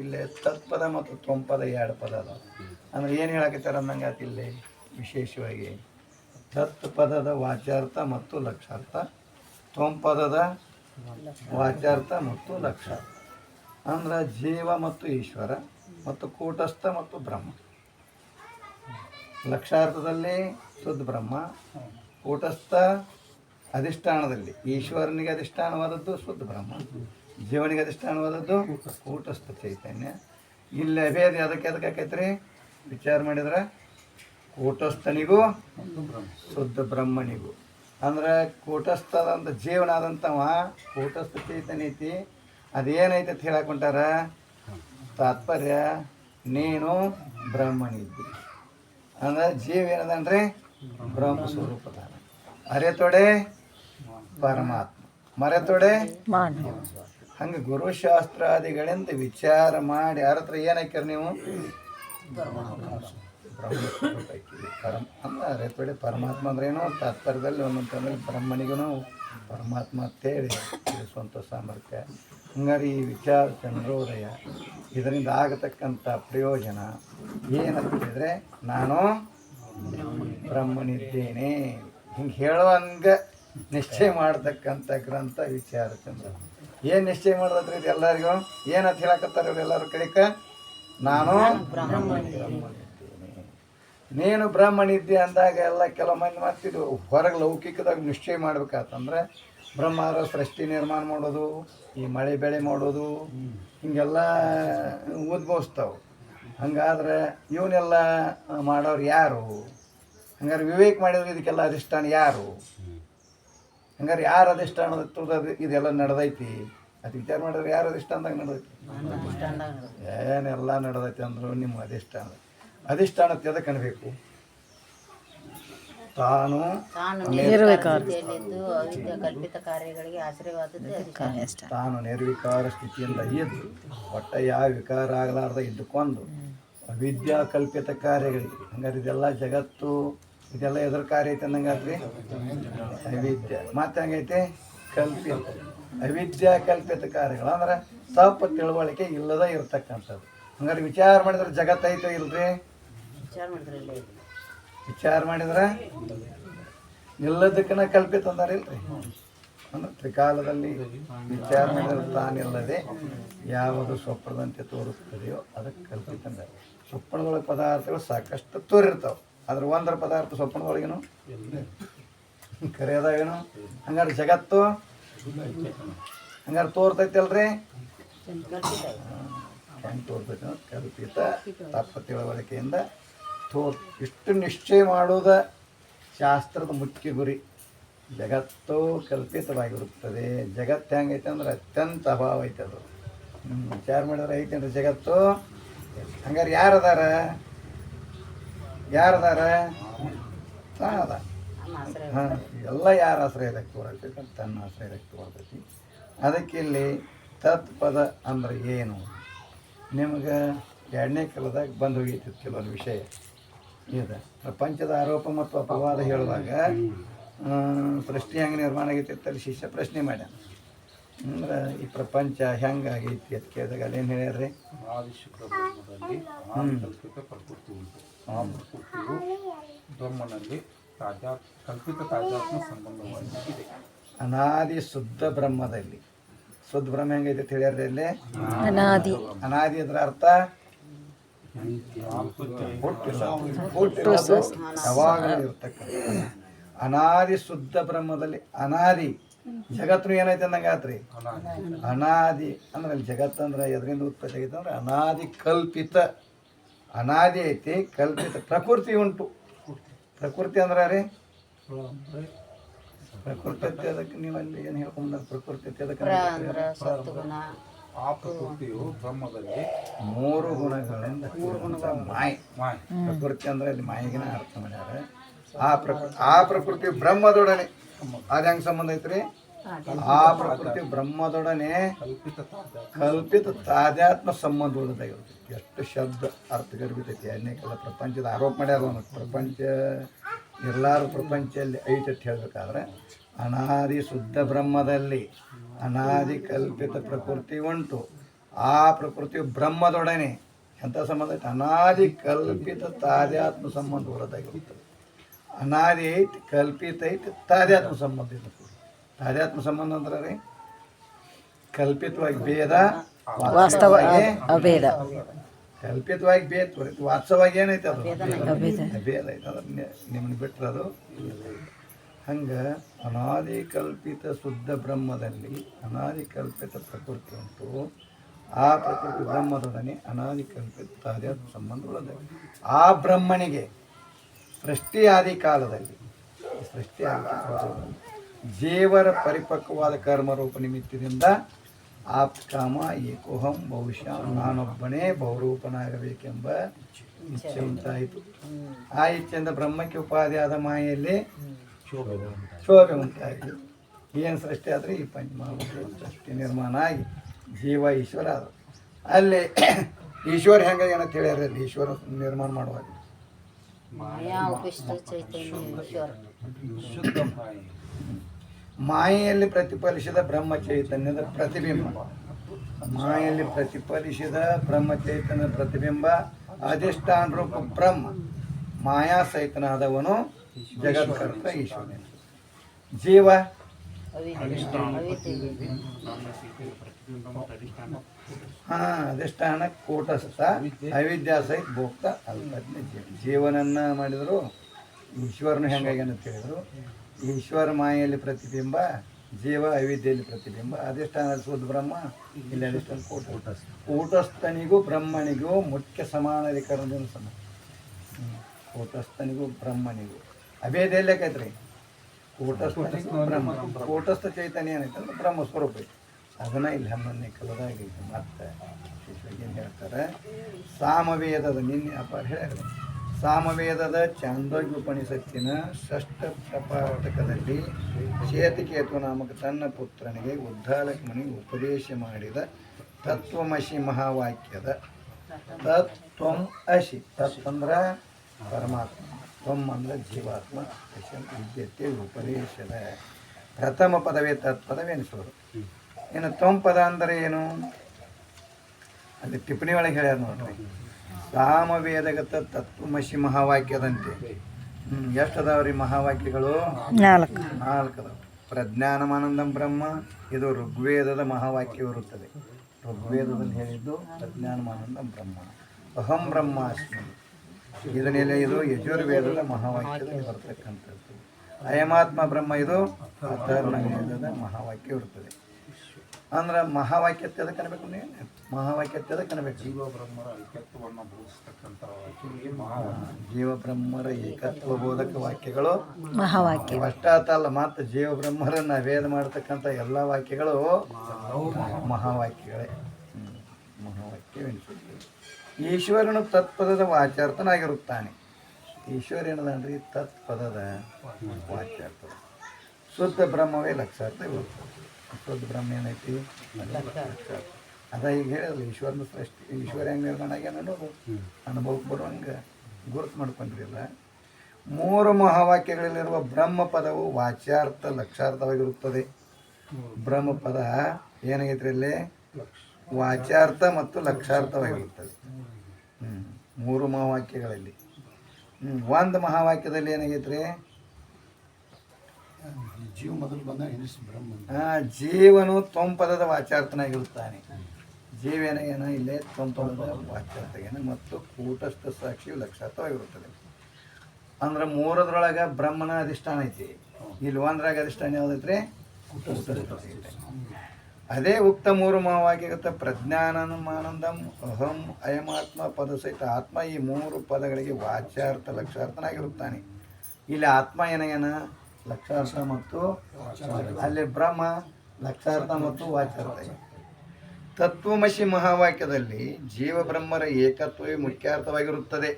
ಇಲ್ಲಿ ತತ್ಪದ ಮತ್ತು ತ್ವಂಪದ ಎರಡು ಪದ ಅದ ಅಂದ್ರೆ ಏನು ಹೇಳಕತ್ತಾರ ಆತು ಇಲ್ಲಿ ವಿಶೇಷವಾಗಿ ತತ್ಪದದ ವಾಚಾರ್ಥ ಮತ್ತು ಲಕ್ಷಾರ್ಥ ತ್ವಂಪದದ ವಾಚಾರ್ಥ ಮತ್ತು ಲಕ್ಷಾರ್ಥ. ಅಂದ್ರೆ ಜೀವ ಮತ್ತು ಈಶ್ವರ ಮತ್ತು ಕೂಟಸ್ಥ ಮತ್ತು ಬ್ರಹ್ಮ. ಲಕ್ಷಾರ್ಥದಲ್ಲಿ ಶುದ್ಧ ಬ್ರಹ್ಮ, ಕೂಟಸ್ಥ ಅಧಿಷ್ಠಾನದಲ್ಲಿ ಈಶ್ವರನಿಗೆ ಅಧಿಷ್ಠಾನವಾದದ್ದು ಶುದ್ಧ ಬ್ರಹ್ಮ. ಜೀವನಿಗೆ ಅಧಿಷ್ಠಾನವಾದದ್ದು ಕೂಟಸ್ಥ ಚೈತನ್ಯ ಇಲ್ಲಿ ಅಭೇದ ಅದಕ್ಕೆ ಅದಕ್ಕೆ ರೀ ವಿಚಾರ ಮಾಡಿದ್ರೆ ಕೂಟಸ್ಥನಿಗೂ ಶುದ್ಧ ಬ್ರಹ್ಮನಿಗೂ. ಅಂದ್ರೆ ಜೀವನ ಆದಂಥವ ಕೂಟಸ್ಥ ಚೈತನ್ಯ ಐತಿ. ಅದೇನೈತೆ ಅಂತ ಹೇಳಕೊಂಟಾರ ತಾತ್ಪರ್ಯ, ನೀನು ಬ್ರಹ್ಮನಿದ್ದಿ. ಅಂದ್ರೆ ಜೀವ ಏನದನ್ರಿ ಬ್ರಹ್ಮ ಸ್ವರೂಪದ ಅರೆತೊಡೆ ಪರಮಾತ್ಮ. ಮರೆತೊಡೆ ಹಂಗೆ ಗುರುಶಾಸ್ತ್ರಾದಿಗಳಿಂದ ವಿಚಾರ ಮಾಡಿ, ಯಾರ ಹತ್ರ ಏನು ಹಾಕ್ಯಾರ ನೀವು? ಪರಮ ಅಂದ್ರೆ ಏನು ಪರಮಾತ್ಮ ಅಂದ್ರೇನು ತಾತ್ಪರ್ಯದಲ್ಲಿ ಒಂದೊಂದು ಬ್ರಹ್ಮನಿಗೂ ಪರಮಾತ್ಮ ಅಂತೇಳಿ ತಿಳಿಸುವಂಥ ಸಾಮರ್ಥ್ಯ. ಹಂಗಾರೆ ಈ ವಿಚಾರ ಚಂದ್ರೋದಯ ಇದರಿಂದ ಆಗತಕ್ಕಂಥ ಪ್ರಯೋಜನ ಏನಂತ ಹೇಳಿದ್ರೆ, ನಾನು ಬ್ರಹ್ಮನಿದ್ದೇನೆ. ಹಿಂಗೆ ಹೇಳುವಂಗೆ ನಿಶ್ಚಯ ಮಾಡತಕ್ಕಂಥ ಗ್ರಂಥ ವಿಚಾರ ಚಂದ್ರ. ಏನು ನಿಶ್ಚಯ ಮಾಡೋದ್ರಿ ಇದು ಎಲ್ಲರಿಗೂ? ಏನಂತ ಹೇಳಕತ್ತಾರ ಇವ್ರು ಎಲ್ಲರೂ ಕಡಿಕ ನಾನು ನೀನು ಬ್ರಹ್ಮನಿದ್ದೆ ಅಂದಾಗ ಎಲ್ಲ ಕೆಲವು ಮಂದಿ ಮಾಡ್ತಿದ್ವು ಹೊರಗೆ ಲೌಕಿಕದಾಗ ನಿಶ್ಚಯ ಮಾಡ್ಬೇಕಾತಂದ್ರೆ ಬ್ರಹ್ಮರ ಸೃಷ್ಟಿ ನಿರ್ಮಾಣ ಮಾಡೋದು, ಈ ಮಳೆ ಬೆಳೆ ಮಾಡೋದು, ಹಿಂಗೆಲ್ಲ ಉದ್ಭವಿಸ್ತಾವೆ. ಹಂಗಾದ್ರೆ ಇವನ್ನೆಲ್ಲ ಮಾಡೋರು ಯಾರು? ಹಂಗಾರೆ ವಿವೇಕ್ ಮಾಡಿದ್ರೆ ಇದಕ್ಕೆಲ್ಲ ಅಧಿಷ್ಠಾನ ಯಾರು? ಹಂಗಾರೆ ಯಾರು ಅಧಿಷ್ಠಾನದ ಅದು ಇದೆಲ್ಲ ನಡೆದೈತಿ. ಅದು ವಿಚಾರ ಮಾಡಿದ್ರೆ ಯಾರು ಅಧಿಷ್ಠಾನದಾಗ ನಡೆದೈತಿ? ಏನೆಲ್ಲ ನಡೆದೈತಿ. ಅಂದ್ರು ನಿಮ್ಮ ಅಧಿಷ್ಠಾನ. ಅಧಿಷ್ಠಾನ ಎದಕ್ಕೆ ಅನ್ಬೇಕು? ತಾನು. ತಾನು ನಿರ್ವಿಕಾರ ಸ್ಥಿತಿಯಿಂದ ಇದ್ದು ಒಟ್ಟ ಯಾವ ವಿಕಾರ ಆಗಲಾರ್ದ ಇದ್ದುಕೊಂಡು ಅವಿದ್ಯಾ ಕಲ್ಪಿತ ಕಾರ್ಯಗಳಿಗೆ ಹಂಗಾರೆ ಇದೆಲ್ಲ ಜಗತ್ತು ಇದೆಲ್ಲ ಎದ್ರ ಕಾರ್ಯ ಐತೆ ಆತ್ರಿ ಅವಿದ್ಯ. ಮತ್ತೆ ಹಂಗೈತೆ? ಕಲ್ಪಿ ಅವಿದ್ಯ ಕಲ್ಪಿತ ಕಾರ್ಯಗಳು. ಅಂದ್ರೆ ತಪ್ಪು ತಿಳುವಳಿಕೆ ಇಲ್ಲದ ಇರ್ತಕ್ಕಂಥದ್ದು. ಹಂಗಾರೆ ವಿಚಾರ ಮಾಡಿದ್ರೆ ಜಗತ್ತು ಐತೆ ಇಲ್ರಿ? ವಿಚಾರ ಮಾಡಿದ್ರೆ ಇಲ್ಲದಕ್ಕನ ನಿಲ್ಲದಕ್ಕನ ಕಲ್ಪಿತ ಅಂದಾರಿಲ್ರಿ ಅಂದ್ರೆ ತ್ರಿಕಾಲದಲ್ಲಿ ವಿಚಾರ ಮಾಡಿದ್ರೆ ತಾನಿಲ್ಲದೆ ಯಾವುದು ಸ್ವಪ್ನದಂತೆ ತೋರಿಸ್ತದೆಯೋ ಅದಕ್ಕೆ ಕಲ್ಪಿತ ಅಂದಾರೆ. ಸ್ವಪ್ನದೊಳಗೆ ಪದಾರ್ಥಗಳು ಸಾಕಷ್ಟು ತೋರಿರ್ತಾವೆ. ಅದ್ರ ಒಂದರ ಪದಾರ್ಥ ಸ್ವಪ್ನದೊಳಗೇನು ಕರೆಯೋದಾಗೇನು? ಹಂಗಾರೆ ಜಗತ್ತು? ಹಂಗಾರೆ ತೋರ್ತೈತಿ ಅಲ್ರಿ. ಹೆಂಗೆ ತೋರ್ತೈತಿ ಕಲ್ಪಿತ ತಪ್ಪ ತಿಳುವಳಿಕೆಯಿಂದ ತೋರ್ ಇಷ್ಟು ನಿಶ್ಚಯ ಮಾಡೋದ ಶಾಸ್ತ್ರದ ಮುಖ್ಯ ಗುರಿ. ಜಗತ್ತು ಕಲ್ಪಿತವಾಗಿರುತ್ತದೆ. ಜಗತ್ತು ಹೆಂಗೈತೆ ಅಂದ್ರೆ ಅತ್ಯಂತ ಅಭಾವ ಐತೆ ಅದು. ವಿಚಾರ ಮಾಡಿದ್ರೆ ಐತೇನ್ರಿ ಜಗತ್ತು? ಹಂಗಾರೆ ಯಾರದಾರ? ಯಾರದಾರ? ತಾನದ. ಅದ ಆಶ್ರಯ ಹಾಂ ಎಲ್ಲ ಯಾರ ಆಶ್ರಯದಾಗ ತೋರತೈತಿ ಅಂತ ತನ್ನ ಆಶ್ರಯದಾಗ ತೋರ್ತೈತಿ. ಅದಕ್ಕೆ ಇಲ್ಲಿ ತತ್ಪದ ಅಂದ್ರೆ ಏನು? ನಿಮಗೆ ಎರಡನೇ ಕಾಲದಾಗ ಬಂದು ಹೋಗೈತಿ ಕೆಲವೊಂದು ವಿಷಯ. ಇದೆ ಪ್ರಪಂಚದ ಆರೋಪ ಮತ್ತು ಅಪವಾದ ಹೇಳಿದಾಗ ಪ್ರಶ್ನೆ ಸೃಷ್ಟಿ ಹೆಂಗೆ ನಿರ್ಮಾಣ ಆಗೈತಿ ಅಲ್ಲಿ ಶಿಷ್ಯ ಪ್ರಶ್ನೆ ಮಾಡ್ಯಾನ. ಅಂದ್ರೆ ಈ ಪ್ರಪಂಚ ಹೆಂಗೆ ಆಗೈತಿ ಅಂತ ಕೇಳಿದಾಗ ಅಲ್ಲೇನು ಹೇಳ್ಯಾರ್ರಿ? ಕಲ್ಪಿತ ಪ್ರಕೃತಿ ಉಂಟು. ತಾಜಾ ಕಲ್ಪಿತ ತಾಜಾತ್ಮ ಸಂಬಂಧವಾಗಿದೆ. ಅನಾದಿ ಶುದ್ಧ ಬ್ರಹ್ಮದಲ್ಲಿ ಶುದ್ಧ ಬ್ರಹ್ಮ ಹೆಂಗೈತೆ ಇಲ್ಲಿ? ಅನಾದಿ. ಅನಾದಿ ಅದ್ರ ಅರ್ಥ? ಹುಟ್ಟಿಲ್ಲ ಹುಟ್ಟಿರೋದು ಯಾವಾಗಲೂ ಇರ್ತಕ್ಕಂಥ ಅನಾದಿ ಶುದ್ಧ ಬ್ರಹ್ಮದಲ್ಲಿ ಅನಾದಿ. ಜಗತ್ತು ಏನೈತೆ ಅನ್ನಂಗೆ ಆತ್ರಿ? ಅನಾದಿ. ಅಂದ್ರೆ ಅಲ್ಲಿ ಜಗತ್ತು ಅಂದ್ರೆ ಎದರಿಂದ ಉತ್ಪತ್ತಿ ಆಗೈತೆ ಅಂದ್ರೆ ಅನಾದಿ ಕಲ್ಪಿತ. ಅನಾದಿ ಐತಿ ಕಲ್ಪಿತ ಪ್ರಕೃತಿ ಉಂಟು. ಪ್ರಕೃತಿ ಅಂದ್ರೆ ರೀ ಪ್ರಕೃತಿ ಅದಕ್ಕೆ ನೀವು ಅಲ್ಲಿ ಏನು ಹೇಳ್ಕೊಂಡ್ರೆ ಪ್ರಕೃತಿ ಆ ಪ್ರಕೃತಿಯು ಬ್ರಹ್ಮದಲ್ಲಿ ಮೂರು ಗುಣಗಳಿಂದ ಮೂರು ಮಾಯೆ. ಮಾಯ. ಪ್ರಕೃತಿ ಅಂದ್ರೆ ಅಲ್ಲಿ ಮಾಯಿಗಿನ ಅರ್ಥ ಮಾಡ್ಯಾರ? ಆ ಪ್ರಕೃತಿ ಆ ಪ್ರಕೃತಿ ಬ್ರಹ್ಮದೊಡನೆ. ಅದ ಹೆಂಗ್ ಸಂಬಂಧ ಐತ್ರಿ? ಆ ಪ್ರಕೃತಿ ಬ್ರಹ್ಮದೊಡನೆ ಕಲ್ಪಿತ ತಾದ್ಯಾತ್ಮ ಸಂಬಂಧ ಉಳಿದಾಗಿರುತ್ತೆ ಎಷ್ಟು ಶಬ್ದ ಅರ್ಥ ಅರ್ಥಗರ್ಭಿತೈತಿ ಅನೇಕಲ್ಲ ಪ್ರಪಂಚದ ಆರೋಪ ಮಾಡ್ಯಾರ. ಪ್ರಪಂಚ, ಎಲ್ಲರೂ ಪ್ರಪಂಚದಲ್ಲಿ ಐತೆ ಅಂತ ಹೇಳ್ಬೇಕಾದ್ರೆ, ಅನಾದಿ ಶುದ್ಧ ಬ್ರಹ್ಮದಲ್ಲಿ ಅನಾದಿ ಕಲ್ಪಿತ ಪ್ರಕೃತಿ ಉಂಟು. ಆ ಪ್ರಕೃತಿ ಬ್ರಹ್ಮದೊಡನೆ ಎಂಥ ಸಂಬಂಧ ಐತೆ? ಅನಾದಿ ಕಲ್ಪಿತ ತಾದ್ಯಾತ್ಮ ಸಂಬಂಧ ಹೊರದಾಗಿರುತ್ತದೆ ಅನಾದಿ ಐತಿ, ಕಲ್ಪಿತ ಐತಿ ತಾದ್ಯಾತ್ಮ ಸಂಬಂಧ ಇದೆ ತಾದ್ಯಾತ್ಮ ಸಂಬಂಧ ಅಂದ್ರೆ ರೀ? ಕಲ್ಪಿತವಾಗಿ ಭೇದ ವಾಸ್ತವವಾಗಿ ಅಭೇದ. ಕಲ್ಪಿತವಾಗಿ ಭೇದ ತ್ವರಿತ ವಾಸ್ತವವಾಗಿ ಏನೈತೆ ಅದು? ಭೇದ ಐತೆ. ಅದ್ರ ನಿಮ್ಮನ್ನು ಬಿಟ್ಟರೆ ಅದು ಹಂಗೆ ಅನಾದಿ ಕಲ್ಪಿತ ಶುದ್ಧ ಬ್ರಹ್ಮದಲ್ಲಿ ಅನಾದಿ ಕಲ್ಪಿತ ಪ್ರಕೃತಿ ಉಂಟು. ಆ ಪ್ರಕೃತಿ ಬ್ರಹ್ಮದೊಡನೆ ಅನಾದಿ ಕಲ್ಪಿತ ಸಂಬಂಧ ಸಂಬಂಧಗಳದ ಆ ಬ್ರಹ್ಮನಿಗೆ ಸೃಷ್ಟಿ ಆದಿ ಕಾಲದಲ್ಲಿ ಸೃಷ್ಟಿ ಆದಿ ಕಾಲದಲ್ಲಿ ಜೀವರ ಪರಿಪಕ್ವವಾದ ಕರ್ಮರೂಪ ನಿಮಿತ್ತದಿಂದ ಆಪ್ಕಾಮ ಏಕೋಹಂ ಬಹುಶಃ ನಾನೊಬ್ಬನೇ ಬಹುರೂಪನಾಗಬೇಕೆಂಬ ಇಚ್ಛೆ ಉಂಟಾಯಿತು. ಆ ಇಚ್ಛೆಯಿಂದ ಬ್ರಹ್ಮಕ್ಕೆ ಉಪಾಧಿಯಾದ ಮಾಯೆಯಲ್ಲಿ ಶೋಭೆ ಉಂಟಾಯಿತು. ಏನು ಸೃಷ್ಟಿ ಆದರೆ ಈ ಪಂಚಮಹಾಭೂತ ಸೃಷ್ಟಿ ನಿರ್ಮಾಣ ಆಗಿ ಜೀವ ಈಶ್ವರ ಆದರು ಅಲ್ಲಿ ಈಶ್ವರ ಹೆಂಗೆ ಏನಂತ ಹೇಳ್ಯಾರ ಅಲ್ಲಿ ಈಶ್ವರ ನಿರ್ಮಾಣ ಮಾಡುವಾಗ? ಮಾಯಾ ಉಪಿಷ್ಟ ಚೈತನ್ಯ ಈಶ್ವರ. ಶುದ್ಧ ಮಾಯೆ. ಮಾಯೆಯಲ್ಲಿ ಪ್ರತಿಫಲಿಸಿದ ಬ್ರಹ್ಮ ಚೈತನ್ಯದ ಪ್ರತಿಬಿಂಬ. ಮಾಯೆಯಲ್ಲಿ ಪ್ರತಿಫಲಿಸಿದ ಬ್ರಹ್ಮ ಚೈತನ್ಯದ ಪ್ರತಿಬಿಂಬ, ಅಧಿಷ್ಠಾನ ರೂಪ ಬ್ರಹ್ಮ. ಮಾಯಾ ಸಹಿತನಾದವನು ಜಗತ್ಕರ್ತ ಈಶ್ವರ ಜೀವ. ಹಾ, ಅಧಿಷ್ಠಾನ, ಕೂಟಸ್ಥ, ಅವಿದ್ಯಾ ಸಹಿತ ಭೋಕ್ತ, ಅಲ್ಪಜ್ಞ ಜೀವ. ಜೀವನನ್ನ ಮಾಡಿದ್ರು, ಈಶ್ವರನು ಅಂತ ಹೇಳಿದ್ರು. ಈಶ್ವರ ಮಾಯೆಯಲ್ಲಿ ಪ್ರತಿಬಿಂಬ, ಜೀವ ಅವಿದ್ಯೆಯಲ್ಲಿ ಪ್ರತಿಬಿಂಬ. ಅಧಿಷ್ಠಾನ ಶುದ್ಧ ಬ್ರಹ್ಮ, ಇಲ್ಲಿ ಅಧಿಷ್ಠಾನ ಕೂಟ ಕೂಟಸ್ಥನಿಗೂ ಬ್ರಹ್ಮನಿಗೂ ಮುಖ್ಯ ಸಮಾನಾಧಿಕರಣದಿಂದ ಸಮ. ಕೂಟಸ್ಥನಿಗೂ ಬ್ರಹ್ಮನಿಗೂ. ಅಭೇದ ಎಲ್ಲೈತ್ರಿ ಕೂಟಸ್ಥನಿಗೂ ಬ್ರಹ್ಮ. ಕೂಟಸ್ಥ ಚೈತನ್ಯ ಏನೈತೆ ಅಂದ್ರೆ ಬ್ರಹ್ಮ ಸ್ವರೂಪ ಅದನ್ನ ಇಲ್ಲಿ ಹನ್ನೊಂದನೇ ಕಲದಾಗೈತಿ ಮತ್ತೆ ಹೇಳ್ತಾರೆ? ಸಾಮವೇದದ ನಿನ್ನೆ ಅಪ್ಪ ಹೇಳ್ಯಾರ ಸಾಮವೇದದ ಚಾಂದೋಗ್ಯ ಉಪನಿಷತ್ತಿನ ಷಷ್ಠ ಪ್ರಪಾಠಕದಲ್ಲಿ ಚೇತಿಕೇತು ನಾಮಕ ತನ್ನ ಪುತ್ರನಿಗೆ ಉದ್ದಾಲಕ್ಮಣಿ ಉಪದೇಶ ಮಾಡಿದ ತತ್ವಮಶಿ ಮಹಾವಾಕ್ಯದ ತತ್ವಂ ಅಶಿ. ತತ್ ಪರಮಾತ್ಮ, ತ್ವಂ ಅಂದ್ರೆ ಜೀವಾತ್ಮ ವಿದ್ಯತೆ, ಉಪದೇಶದ ಪ್ರಥಮ ಪದವೇ ತತ್ಪದವೇ ಎನಿಸೋದು. ಇನ್ನು ತ್ವಂ ಪದ ಅಂದರೆ ಏನು? ಅಲ್ಲಿ ಟಿಪ್ಪಣಿ ಒಳಗೆ ಹೇಳ್ಯಾರ ನೋಡ್ರಿ. ಸಾಮವೇದಗತ ತತ್ವಮಶಿ ಮಹಾವಾಕ್ಯದಂತೆ. ಎಷ್ಟು ಅದಾವ್ರಿ ಮಹಾವಾಕ್ಯಗಳು? ನಾಲ್ಕು. ನಾಲ್ಕು ಅದಾವ ಪ್ರಜ್ಞಾನಮಾನಂದಂ ಬ್ರಹ್ಮ ಇದು ಋಗ್ವೇದದ ಮಹಾವಾಕ್ಯ ಇರುತ್ತದೆ. ಋಗ್ವೇದದಲ್ಲಿ ಹೇಳಿದ್ದು ಪ್ರಜ್ಞಾನಮಾನಂದಂ ಬ್ರಹ್ಮ. ಅಹಂ ಬ್ರಹ್ಮಾಸ್ಮಿ. ಇದನ್ನೆಲ್ಲ ಇದು ಯಜುರ್ವೇದದ ಮಹಾವಾಕ್ಯದಲ್ಲಿ ಬರ್ತಕ್ಕಂಥದ್ದು. ಅಯಮಾತ್ಮ ಬ್ರಹ್ಮ ಇದು ಅಥರ್ಣ ವೇದದ ಮಹಾವಾಕ್ಯ ಇರುತ್ತದೆ. ಅಂದ್ರೆ ಮಹಾವಾಕ್ಯತೆ ಅದಕ್ಕೆ ಅನ್ಬೇಕು ನೀವು ಮಹಾವಾಕ್ಯತೆ ಅದಕ್ಕೆ ಅನ್ಬೇಕು ಜೀವ ಬ್ರಹ್ಮರ ಏಕತ್ವವನ್ನು ಬೋಧಿಸ್ತಕ್ಕಂಥ ಜೀವ ಬ್ರಹ್ಮರ ಏಕತ್ವ ಬೋಧಕ ವಾಕ್ಯಗಳು. ಮಹಾವಾಕ್ಯ. ಅಷ್ಟ ಅಲ್ಲ ಮತ್ತು ಜೀವ ಬ್ರಹ್ಮರನ್ನ ವೇದ ಮಾಡತಕ್ಕಂಥ ಎಲ್ಲ ವಾಕ್ಯಗಳು ಮಹಾವಾಕ್ಯಗಳೇ. ಮಹಾವಾಕ್ಯ ಈಶ್ವರನು ತತ್ಪದದ ವಾಚಾರ್ಥನಾಗಿರುತ್ತಾನೆ. ಈಶ್ವರ ಏನದನ್ರಿ ತತ್ಪದದ ವಾಚಾರ್ಥ. ಶುದ್ಧ ಬ್ರಹ್ಮವೇ ಲಕ್ಷಾರ್ಥ ಇರುತ್ತದೆ. ಶುದ್ಧ ಬ್ರಹ್ಮ ಏನೈತಿ? ಅದ ಈಗ ಹೇಳಿರಲ್ಲ ಈಶ್ವರನ ಸೃಷ್ಟಿ ಈಶ್ವರ ಹೆಂಗೆ ನಿರ್ಮಾಣ ಆಗ್ಯಾನ ಅನ್ನೋದು ಅನುಭವಕ್ಕೆ ಬರುವಂಗೆ ಗುರುತು ಮಾಡ್ಕೊಂಡಿರಲ್ಲ. ಮೂರು ಮಹಾವಾಕ್ಯಗಳಲ್ಲಿರುವ ಬ್ರಹ್ಮ ಪದವು ವಾಚ್ಯಾರ್ಥ ಲಕ್ಷಾರ್ಥವಾಗಿರುತ್ತದೆ. ಬ್ರಹ್ಮ ಪದ ಏನಾಗೈತ್ರಿ ಇಲ್ಲಿ ವಾಚ್ಯಾರ್ಥ ಮತ್ತು ಲಕ್ಷಾರ್ಥವಾಗಿರುತ್ತದೆ. ಹ್ಮ್. ಮೂರು ಮಹಾವಾಕ್ಯಗಳಲ್ಲಿ. ಹ್ಞೂ ಒಂದು ಮಹಾವಾಕ್ಯದಲ್ಲಿ ಏನಾಗೈತ್ರಿ? ಜೀವ ಮೊದಲು ಬಂದಾಗ ಎನಿಸ್ ಬ್ರಹ್ಮ ಆ, ಜೀವನು ತ್ವಂಪದದ ವಾಚಾರ್ಥನಾಗಿರುತ್ತಾನೆ. ಜೀವೇನ ಏನ ಇಲ್ಲೇ ತ್ವಂಪದದ ವಾಚಾರ್ಥಗೇನ ಮತ್ತು ಕೂಟಸ್ಥ ಸಾಕ್ಷಿ ಲಕ್ಷಾರ್ಥವಾಗಿರುತ್ತದೆ. ಅಂದ್ರೆ ಮೂರದ್ರೊಳಗೆ ಬ್ರಹ್ಮನ ಅಧಿಷ್ಠಾನ ಐತಿ. ಇಲ್ಲಿ ಒಂದ್ರಾಗ ಅಧಿಷ್ಠಾನ ಯಾವ್ದೈತ್ರಿ. ಅದೇ ಉಕ್ತ ಮೂರು ಮಹಾವಾಕ್ಯಗತ ಪ್ರಜ್ಞಾನಮಾನಂದಂ ಅಹಂ ಅಯಮಾತ್ಮ ಪದ ಸಹಿತ ಆತ್ಮ ಈ ಮೂರು ಪದಗಳಿಗೆ ವಾಚ್ಯಾರ್ಥ ಲಕ್ಷಾರ್ಥನಾಗಿರುತ್ತಾನೆ. ಇಲ್ಲಿ ಆತ್ಮ ಏನ? ಲಕ್ಷಾರ್ಥ ಮತ್ತು ಅಲ್ಲಿ ಬ್ರಹ್ಮ ಲಕ್ಷಾರ್ಥ ಮತ್ತು ವಾಚಾರ್ಥ. ತತ್ವಮಶಿ ಮಹಾವಾಕ್ಯದಲ್ಲಿ ಜೀವ ಬ್ರಹ್ಮರ ಏಕತ್ವವೇ ಮುಖ್ಯಾರ್ಥವಾಗಿರುತ್ತದೆ